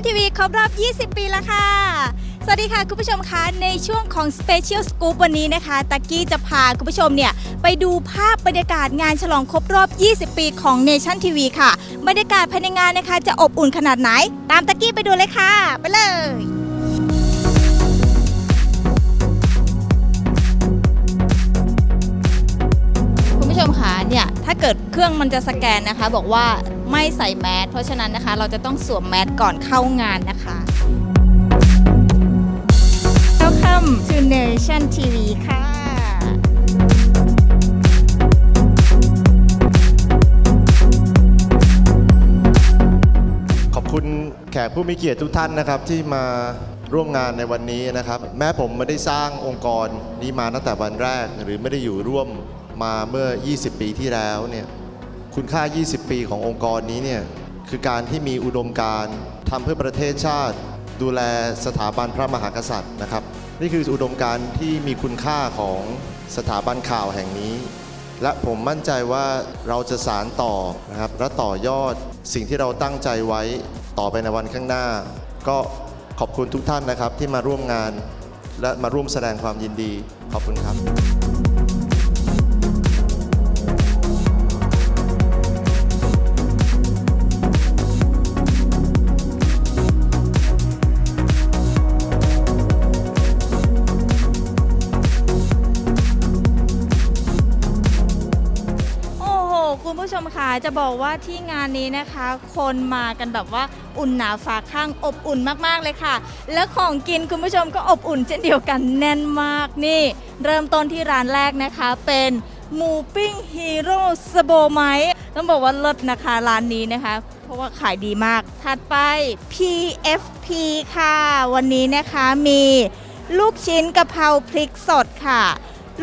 นทีวีครบรอบ 20 ปีแล้วค่ะ สวัสดีค่ะ คุณผู้ชมคะในช่วงของ Special Scoop วันนี้นะคะตะกี้จะพาคุณผู้ชมเนี่ย ไปดูภาพบรรยากาศงานฉลองครบรอบ 20 ปีของ Nation TV ค่ะ บรรยากาศภายในงานนะคะ จะอบอุ่นขนาดไหน ตามตะกี้ไปดูเลยค่ะ ไปเลยคุณผู้ชมคะเนี่ยถ้าเกิดเครื่องมันจะสแกนนะคะ บอกว่า ไม่ใส่แมสเพราะฉะนั้นนะคะ เราจะต้องสวมแมสก่อนเข้างานนะคะ Welcome to Nation TV ค่ะ ขอบคุณแขกผู้มีเกียรติทุกท่านนะครับ ที่มาร่วมงานในวันนี้นะครับ แม้ผมไม่ได้สร้างองค์กรนี้มาตั้งแต่วันแรก หรือไม่ได้อยู่ร่วมมาเมื่อ 20 ปีที่แล้วเนี่ย คุณค่า 20 ปีขององค์กรนี้เนี่ยคือการที่มีอุดมการณ์ทำเพื่อประเทศชาติ ดูแลสถาบันพระมหากษัตริย์นะครับ นี่คืออุดมการณ์ที่มีคุณค่าของสถาบันข่าวแห่งนี้ และผมมั่นใจว่าเราจะสารต่อนะครับและต่อยอดสิ่งที่เราตั้งใจไว้ต่อไปในวันข้างหน้า ก็ขอบคุณทุกท่านนะครับที่มาร่วมงาน และมาร่วมแสดงความยินดีขอบคุณครับ จะบอกว่าที่งานนี้นะคะ คนมากันแบบว่าอุ่นหนาฝาข้างอบอุ่นมากๆเลยค่ะ และของกินคุณผู้ชมก็อบอุ่นเช่นเดียวกันแน่นมากนี่ เริ่มต้นที่ร้านแรกนะคะ เป็นหมูปิ้งฮีโร่สโบไมต้องบอกว่าเลิศนะคะร้านนี้นะคะ เพราะว่าขายดีมาก ถัดไป PFP ค่ะ วันนี้นะคะมีลูกชิ้นกะเพราพริกสดค่ะ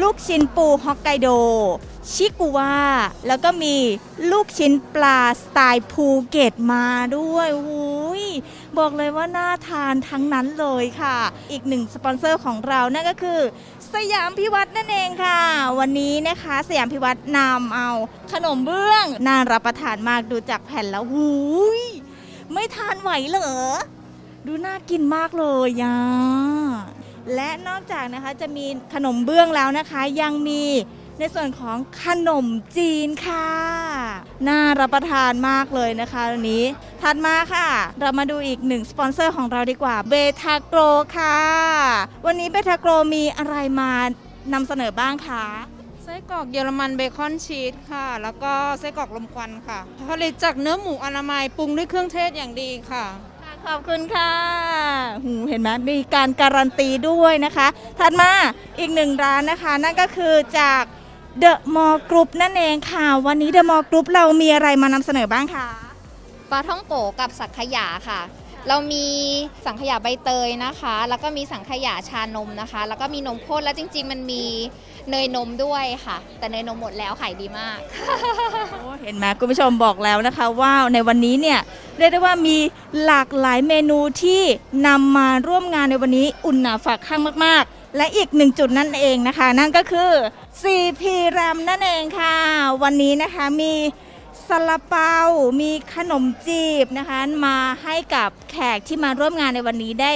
ลูกชิ้นปูฮอกไกโด ชิกุวาแล้วก็มีลูกชิ้นปลาสไตล์ภูเก็ตมาด้วยหูยบอกเลยว่าน่าทานทั้งนั้นเลยค่ะ อีกหนึ่งสปอนเซอร์ของเรานั่นก็คือ สยามพิวัตรนั่นเองค่ะ วันนี้นะคะสยามพิวัตรนำเอา ขนมเบื้องน่ารับประทานมากดูจากแผ่นแล้วหูยไม่ทานไหวเหรอ ดูน่ากินมากเลยอะและนอกจากนะคะจะมีขนมเบื้องแล้วนะคะ ยังมี ในส่วนของขนมจีนค่ะ น่ารับประทานมากเลยนะคะวันนี้ ถัดมาค่ะ เรามาดูอีกหนึ่งสปอนเซอร์ของเราดีกว่าเบทาโกรค่ะ วันนี้เบทาโกรมีอะไรมานำเสนอบ้างคะไส้กรอกเยอรมันเบคอนชีสค่ะ แล้วก็ไส้กรอกลมควันค่ะ ผลิตจากเนื้อหมูอนามัยปรุงด้วยเครื่องเทศอย่างดีค่ะ ขอบคุณค่ะหูเห็นไหมมีการการันตีด้วยนะคะ ถัดมาอีกหนึ่งร้านนะคะ นั่นก็คือจาก เดอะมอลกรุ๊ปนั่นเองค่ะ วันนี้เดอะมอลกรุ๊ปเรามีอะไรมานำเสนอบ้างคะปลาท่องโกกับสังขยาค่ะ เรามีสังขยาใบเตยนะคะ แล้วก็มีสังขยาชานมนะคะ แล้วก็มีนมข้นแล้วจริง ๆ มันมีเนยนมด้วยค่ะ แต่เนยนมหมดแล้วขายดีมาก โอ้เห็นไหมคุณผู้ชมบอกแล้วนะคะ ว่าในวันนี้เนี่ยเรียกได้ว่ามีหลากหลายเมนูที่นำมาร่วมงานในวันนี้อุ่นหนาฝากข้างมากๆ และอีกหนึ่งจุดนั่นเองนะคะ นั่นก็คือ CP RAM นั่นเองค่ะ วันนี้นะคะมีซาลาเปา มีขนมจีบนะคะ มาให้กับแขกที่มาร่วมงานในวันนี้ได้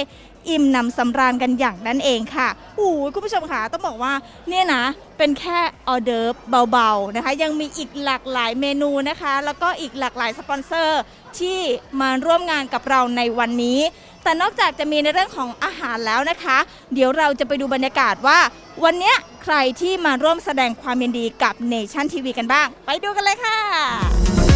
อิ่มหนำสำราญกันอย่างนั่นเองค่ะโอ้ยคุณผู้ชมค่ะต้องบอกว่าเนี่ยนะ เป็นแค่ออเดิร์ฟเบาๆนะคะ ยังมีอีกหลากหลายเมนูนะคะ แล้วก็อีกหลากหลายสปอนเซอร์ที่มาร่วมงานกับเราในวันนี้ แต่นอกจากจะมีในเรื่องของอาหารแล้วนะคะ เดี๋ยวเราจะไปดูบรรยากาศว่า วันนี้ใครที่มาร่วมแสดงความยินดีกับเนชั่นทีวีกันบ้าง ไปดูกันเลยค่ะ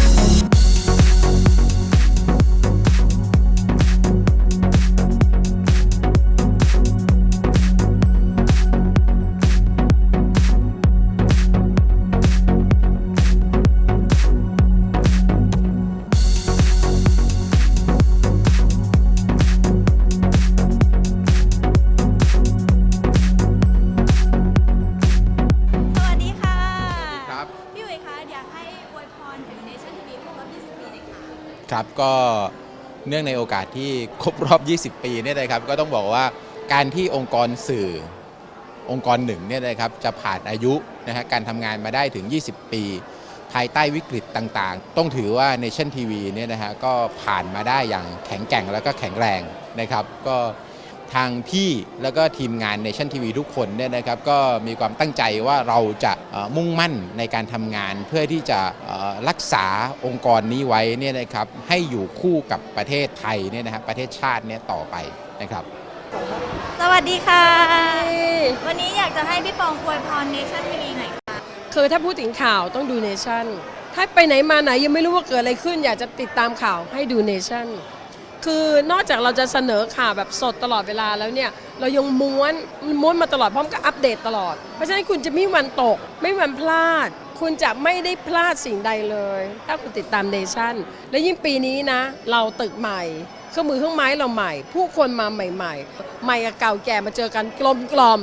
ครับก็เนื่องในโอกาสที่ครบรอบ 20 ปีเนี่ยนะครับก็ต้องบอกว่าการที่องค์กรสื่อองค์กรหนึ่งเนี่ยนะครับจะผ่านอายุนะฮะการทำงานมาได้ถึง 20 ปี ภายใต้วิกฤตต่างๆ ต้องถือว่า Nation TV เนี่ยนะฮะก็ผ่านมาได้อย่างแข็งแกร่งแล้วก็แข็งแรงนะครับก็ ทางพี่แล้วก็ทีมงาน Nation TV ทุกคนเนี่ยนะครับก็มีความตั้งใจว่าเราจะเอ่อมุ่งมั่นในการทำงาน เพื่อที่จะเอ่อรักษาองค์กรนี้ไว้เนี่ยนะครับให้อยู่คู่กับประเทศไทยเนี่ยนะฮะประเทศชาติเนี่ยต่อไปนะครับ สวัสดีค่ะ วันนี้อยากจะให้พี่ปองอวยพรเนชั่นทีวีหน่อยค่ะคือถ้าพูดถึงข่าวต้องดูเนชั่นถ้าไปไหนมาไหนยังไม่รู้ว่าเกิดอะไรขึ้น อยากจะติดตามข่าวให้ดูเนชั่น คือนอกจากเราจะเสนอข่าวแบบสดตลอดเวลาแล้วเนี่ย เรายังม้วนม้วนมาตลอดพร้อมกับอัปเดตตลอด เพราะฉะนั้นคุณจะไม่มีวันตก ไม่มีวันพลาด คุณจะไม่ได้พลาดสิ่งใดเลย ถ้าคุณติดตามเนชั่น และยิ่งปีนี้นะ เราตึกใหม่เครื่องมือเครื่องไม้เราใหม่ ผู้คนมาใหม่ ๆ ใหม่กับเก่าแก่มาเจอกันกลมกล่อม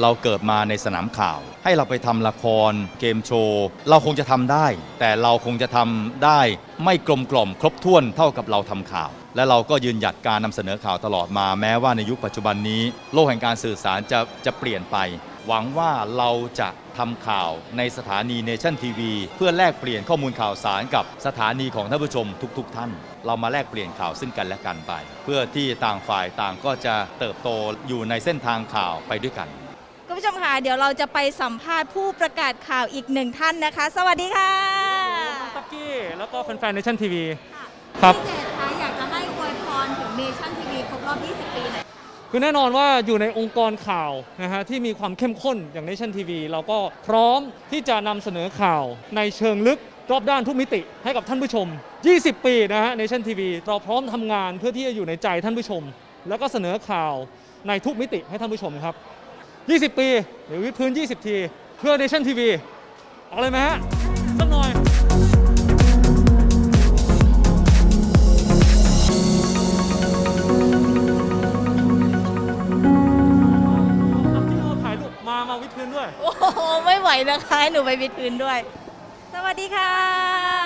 เราเกิดมาในสนามข่าว ให้เราไปทำละคร เกมโชว์ เราคงจะทำได้ แต่เราคงจะทำได้ไม่กลมกล่อมครบถ้วนเท่ากับเราทำข่าว และเราก็ยืนหยัดการนำเสนอข่าวตลอดมาแม้ว่าในยุคปัจจุบันนี้ โลกแห่งการสื่อสารจะจะเปลี่ยนไป หวังว่าเราจะทำข่าวในสถานีเนชั่นทีวีเพื่อแลกเปลี่ยนข้อมูลข่าวสารกับสถานีของท่านผู้ชมทุกๆท่าน เรามาแลกเปลี่ยนข่าวซึ่งกันและกันไป เพื่อที่ต่างฝ่ายต่างก็จะเติบโตอยู่ในเส้นทางข่าวไปด้วยกัน ผู้ชมค่ะเดี๋ยวเราจะไปสัมภาษณ์ผู้ประกาศข่าวอีกหนึ่งท่านนะคะ สวัสดีค่ะตักกี้แล้วก็แฟนๆเนชั่นทีวีครับพี่เจตคะอยากจะให้อวยพรถึงเนชั่นทีวีครบรอบ 20 ปีหน่อยคือแน่นอนว่าอยู่ในองค์กรข่าวนะฮะที่มีความเข้มข้นอย่างเนชั่นทีวีเราก็พร้อมที่จะนำเสนอข่าวในเชิงลึกรอบด้านทุกมิติให้กับท่านผู้ชม 20 ปีนะฮะเนชั่นทีวีเราพร้อมทำงานเพื่อที่จะอยู่ในใจท่านผู้ชม แล้วก็เสนอข่าวในทุกมิติให้ท่านผู้ชมครับ 20 ปีเดี๋ยววิดพื้น 20 ที เพื่อเนชั่นทีวีเอาเลยไหมฮะสักหน่อยถ่ายรูปมามาวิดพื้นด้วย โอ้โหไม่ไหวนะคะให้หนูไปวิดพื้นด้วย สวัสดีค่ะ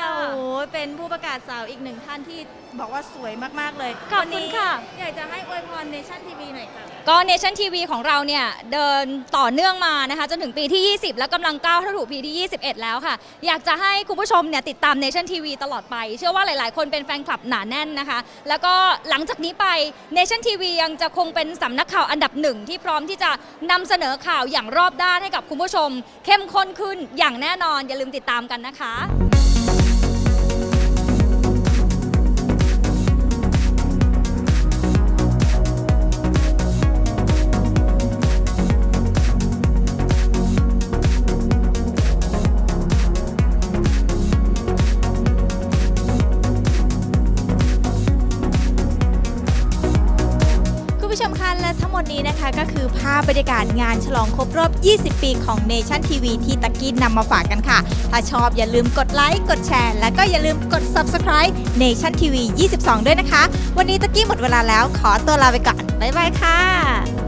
โอ้โหเป็นผู้ประกาศสาวอีกหนึ่งท่านที่บอกว่าสวยมาก ๆ เลยขอบคุณค่ะวันนี้อยากจะให้อวยพรเนชั่นทีวีหน่อยค่ะ ก็เนชั่นทีวีของเราเนี่ยเดินต่อเนื่องมานะคะจนถึงปีที่ 20 แล้วกำลังก้าวเข้าสู่ปีที่ 21 แล้วค่ะ อยากจะให้คุณผู้ชมเนี่ยติดตามเนชั่นทีวีตลอดไป เชื่อว่าหลาย ๆ คนเป็นแฟนคลับหนาแน่นนะคะ แล้วก็หลังจากนี้ไปเนชั่นทีวียังจะคงเป็นสำนักข่าวอันดับหนึ่งที่พร้อมที่จะนำเสนอข่าวอย่างรอบด้านให้กับคุณผู้ชม เข้มข้นขึ้นอย่างแน่นอนอย่าลืมติดตามกันนะคะาพบรรยากาศงานฉลองครบรอบ 20 ปีของ Nation TV ที่ตะกี้นำมาฝากกันค่ะ ถ้าชอบอย่าลืมกดไลค์กดแชร์ และก็อย่าลืมกด Subscribe Nation TV 22 ด้วยนะคะ วันนี้ตะกี้หมดเวลาแล้วขอตัวลาไปก่อน บ๊ายบายค่ะ